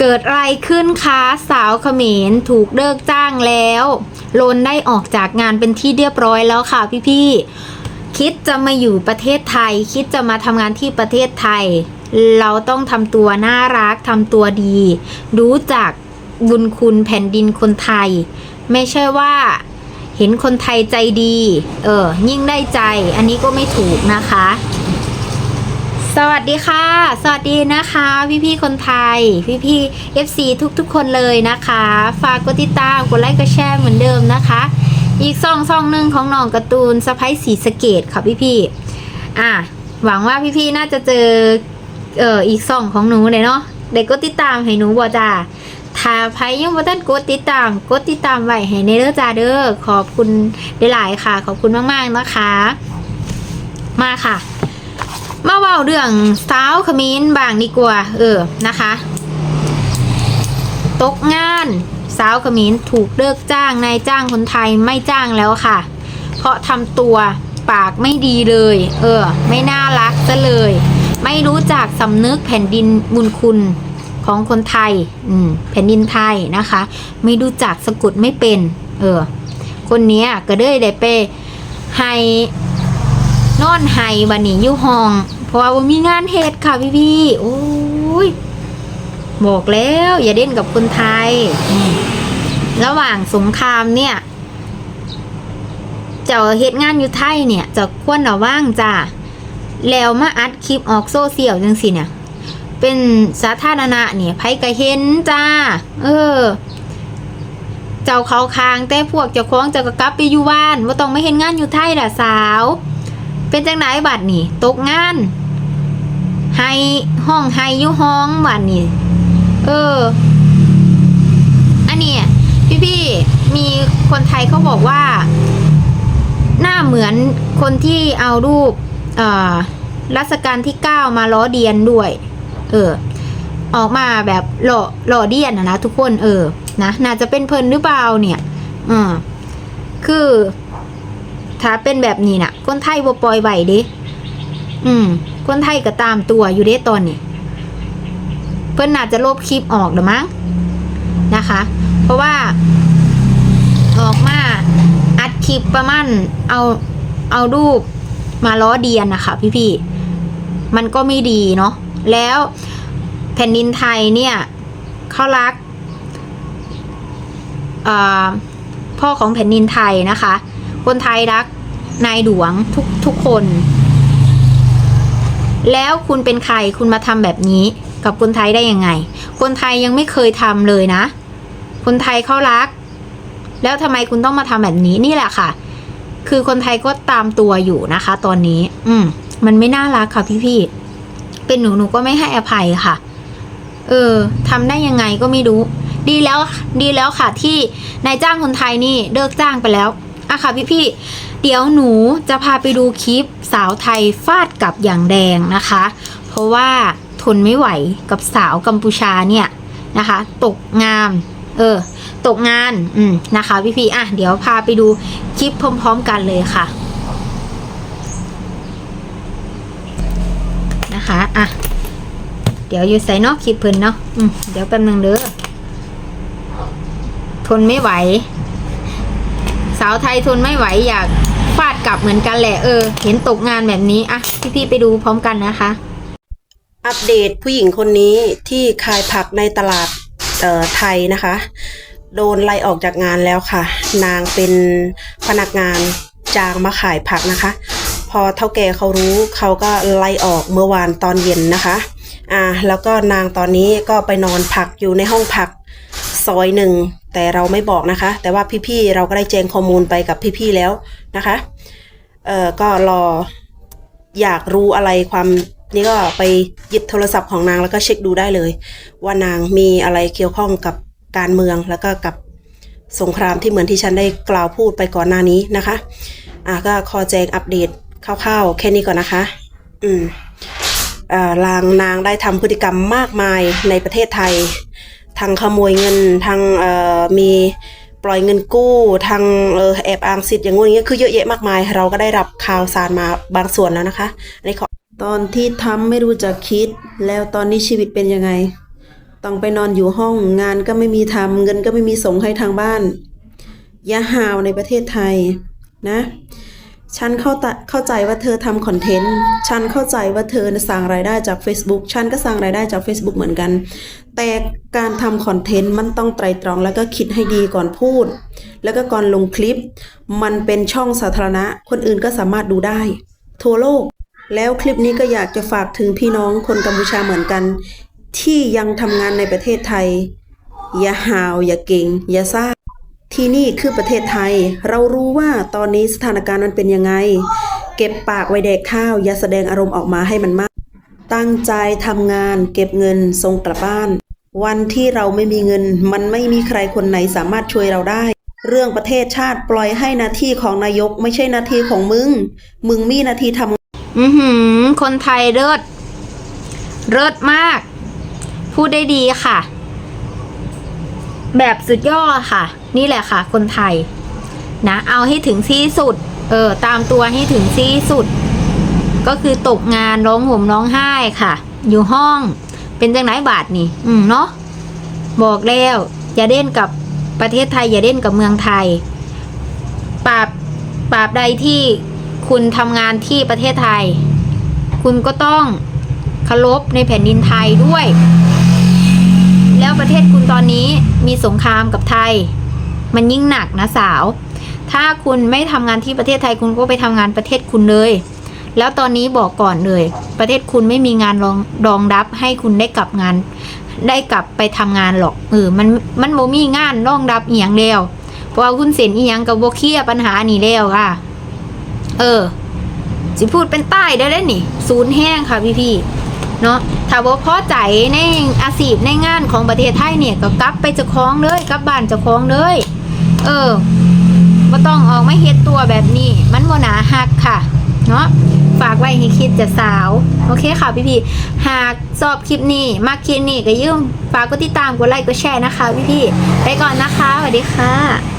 เกิดอะไรขึ้นคะสาวเขมรถูกเลิกจ้างแล้วลนได้ออกจากงานเป็นที่เรียบร้อยแล้วค่ะพี่ๆคิดจะมาอยู่ประเทศไทย คิดจะมาทำงานที่ประเทศไทย เราต้องทำตัวน่ารักทำตัวดี รู้จักบุญคุณแผ่นดินคนไทย ไม่ใช่ว่าเห็นคนไทยใจดี เออยิ่งได้ใจ อันนี้ก็ไม่ถูกนะคะ สวัสดีค่ะ สวัสดีนะคะ พี่พี่ๆคนไทย พี่พี่ FC ทุกๆคนเลยนะคะ ฝากกดติดตามกดไลค์กดแชร์เหมือนเดิมนะคะ อีกซองซองหนึ่งของน้องการ์ตูนสไปสีสเกตค่ะพี่พี่ๆอะหวังว่าพี่พี่ๆน่าจะเจอเอ่ออีกซองของหนูเลยเนาะเด็กกดติดตามให้หนูบ่จ้าถ้าใครยังบ่ทันกดติดตามกดติดตามไว้ให้ในเด้อจ้าเด้อขอบคุณได้หลายๆค่ะ ขอบคุณมากๆนะคะ มาค่ะ มาเว่าเรื่องสาวขมิ้นบางดีกว่า เออนะคะ ตกงานสาวขมิ้นถูกเลิกจ้างนายจ้างคนไทยไม่จ้างแล้วค่ะ เพราะทำตัวปากไม่ดีเลย เออ ไม่น่ารักซะเลย ไม่รู้จักสำนึกแผ่นดินบุญคุณของคนไทย อืม แผ่นดินไทยนะคะ ไม่รู้จักสะกดไม่เป็น เออ คนนี้ก็เลยได้ไปให้นอนไห้วันนี้ยู่ห้อง ราะว่ามีงานเฮ็ดค่ะพี่พี่ๆโอ้ยบอกแล้วอย่าเด่นกับคนไทย ระหว่างสงครามเนี่ย เจ้าเฮ็ดงานอยู่ไทยเนี่ยจะควรระว่างจ้าแล้วมาอัดคลิปออกโซเชียลจังสิเนี่ย เป็นสาธารณะเนี่ยไผก็เห็นจ้า เออ เจ้าเขาคางแต่พวกเจ้าของเจ้าก็กลับไปอยู่บ้านว่าต้องไม่เห็นงานอยู่ไทยล่ะสาว เป็นจังไหนบัดนี่ตกงาน ให้ห้องให้อยู่ห้องบัดนี่เออ อันนี้พี่พี่มีคนไทยเขาบอกว่า หน้าเหมือนคนที่เอารูปเออรัชกาลที่เก้ามาล้อเดียนด้วย เออ ออกมาแบบหล่อหล่อเดียนนะทุกคนเออนะน่าจะเป็นเพิ่นหรือเปล่าเนี่ยอืมคือถ้าเป็นแบบนี้น่ะ คนไทยบ่ปล่อยไหวด้อืม คนไทยก็ตามตัวอยู่เด้ตอนนี้ เพิ่นน่าจะลบคลิปออกเดอมั้งนะคะ เพราะว่า ออกมาอัดคลิปประมาณเอาเอารูปมาล้อเดียนนะคะพี่ๆมันก็ไม่ดีเนาะแล้วแผ่นดินไทยเนี่ยเขารักพ่อของแผ่นดินไทยนะคะ คนไทยรักนายหลวงทุกทุกคน แล้วคุณเป็นใครคุณมาทำแบบนี้กับคนไทยได้ยังไง คนไทยยังไม่เคยทำเลยนะ คนไทยเขารัก แล้วทำไมคุณต้องมาทำแบบนี้นี่แหละค่ะ คือคนไทยก็ตามตัวอยู่นะคะ ตอนนี้ อืม มันไม่น่ารักค่ะพี่ๆเป็นหนูหนูก็ไม่ให้อภัยค่ะ เออทำได้ยังไงก็ไม่รู้ ดีแล้วดีแล้วค่ะที่นายจ้างคนไทยนี่เลิกจ้างไปแล้วอะค่ะพี่ๆ เดี๋ยวหนูจะพาไปดูคลิปสาวไทยฟาดกับอย่างแดงนะคะ เพราะว่าทนไม่ไหวกับสาวกัมพูชาเนี่ยนะคะ ตกงามเออ ตกงานอืมนะคะพี่ๆอะเดี๋ยวพาไปดูคลิปพร้อม ๆ กันเลยค่ะนะคะอะเดี๋ยวอยู่ใส่เนอกคลิปเพิ่นเนาะอืมเดี๋ยวแป๊บนึงเด้อทนไม่ไหว สาวไทยทนไม่ไหวอยาก กลับเหมือนกันแหละเออ เห็นตกงานแบบนี้อะพี่ๆไปดูพร้อมกันนะคะ อัปเดตผู้หญิงคนนี้ที่ขายผักในตลาดเอ่อไทยนะคะ โดนไล่ออกจากงานแล้วค่ะ นางเป็นพนักงานจางมาขายผักนะคะ พอเท่าแก่เขารู้เขาก็ไล่ออกเมื่อวานตอนเย็นนะคะอ่าแล้วก็นางตอนนี้ก็ไปนอนพักอยู่ในห้องพักซอยหนึ่ง แต่เราไม่บอกนะคะ แต่ว่าพี่ๆเราก็ได้แจ้งข้อมูลไปกับพี่ๆแล้วนะคะเอ่อก็รออยากรู้อะไรความนี่ก็ไปหยิบโทรศัพท์ของนางแล้วก็เช็คดูได้เลย ว่านางมีอะไรเกี่ยวข้องกับการเมืองแล้วก็กับสงครามที่เหมือนที่ฉันได้กล่าวพูดไปก่อนหน้านี้นะคะอะก็ขอแจ้งอัปเดตคร่าวๆแค่นี้ก่อนนะคะ อืมอ่าลางนางได้ทำพฤติกรรมมากมายในประเทศไทย ทั้งขโมยเงินทั้งมีปล่อยเงินกู้ทั้งออแอบอ้างสิทธิ์อย่างงู้นอย่างเงี้ยคือเยอะแยะมากมาย เราก็ได้รับข่าวสารมาบางส่วนแล้วนะคะอันนี้ขอตอนที่ทำไม่รู้จักคิด แล้วตอนนี้ชีวิตเป็นยังไง ต้องไปนอนอยู่ห้องงานก็ไม่มีทำเงินก็ไม่มีส่งให้ทางบ้านอย่าหาวในประเทศไทยนะ ฉันเข้าเข้าใจว่าเธอทำคอนเทนต์ ฉันเข้าใจว่าเธอสร้างรายได้จาก Facebook ฉันก็สร้างรายได้จาก Facebook เหมือนกัน แต่การทำคอนเทนต์มันต้องไตรตรองแล้วก็คิดให้ดีก่อนพูด แล้วก็ก่อนลงคลิป มันเป็นช่องสาธารณะ คนอื่นก็สามารถดูได้ ทั่วโลก แล้วคลิปนี้ก็อยากจะฝากถึงพี่น้องคนกัมพูชาเหมือนกัน ที่ยังทำงานในประเทศไทย อย่าหาว อย่าเก่ง อย่าซ่า ที่นี่คือประเทศไทย เรารู้ว่าตอนนี้สถานการณ์มันเป็นยังไง เก็บปากไว้แดกข้าว อย่าแสดงอารมณ์ออกมาให้มันมาก ตั้งใจทำงาน เก็บเงินส่งกลับบ้าน วันที่เราไม่มีเงิน มันไม่มีใครคนไหนสามารถช่วยเราได้ เรื่องประเทศชาติปล่อยให้หนาที่ของนายกไม่ใช่หนาทีของมึง มึงมีหนาทีทำอือหือ คนไทยเลิศเลิศมาก พูดได้ดีค่ะ แบบสุดยอดค่ะ นี่แหละค่ะ คนไทย นะ เอาให้ถึงที่สุด เออ ตามตัวให้ถึงที่สุด ก็คือตกงานร้องห่มร้องไห้ค่ะ อยู่ห้อง เป็นจังไหนบาทนี่ อืมเนาะบอกแล้ว อย่าเล่นกับประเทศไทย อย่าเล่นกับเมืองไทยปราบปราบใดที่คุณทำงานที่ประเทศไทย คุณก็ต้องเคารพในแผ่นดินไทยด้วย แล้วประเทศคุณตอนนี้มีสงครามกับไทย มันยิ่งหนักนะสาว ถ้าคุณไม่ทำงานที่ประเทศไทยคุณก็ไปทำงานประเทศคุณเลย แล้วตอนนี้บอกก่อนเลย ประเทศคุณไม่มีงานรองรองรับให้คุณได้กลับงาน ได้กลับไปทำงานหรอกเออมันมันโมมีงานรองรับอีหยังแล้วเพราะว่าคุณเซ็นอีหยังกับโบเคียปัญหานี่แล้วค่ะ เออสิพูดเป็นใต้ได้เลยนี่ ศูนย์แห้งค่ะพี่พี่เนาะถ้าว่าพอใจในอาชีพในงานของประเทศไทยเนี่ยก็กลับไปจะคล้องเลยกลับบ้านจะคล้องเลย เออบ่ต้องออกมาเฮ็ดตัวแบบนี้ มันโมหนาหักค่ะ เนาะฝากไว้ให้คิดจะสาว โอเคค่ะพี่พี่หากชอบคลิปนี้มากคลิปนี้ก็ยืมฝากกดติดตามกดไลค์กดแชร์นะคะพี่พี่ไปก่อนนะคะสวัสดีค่ะ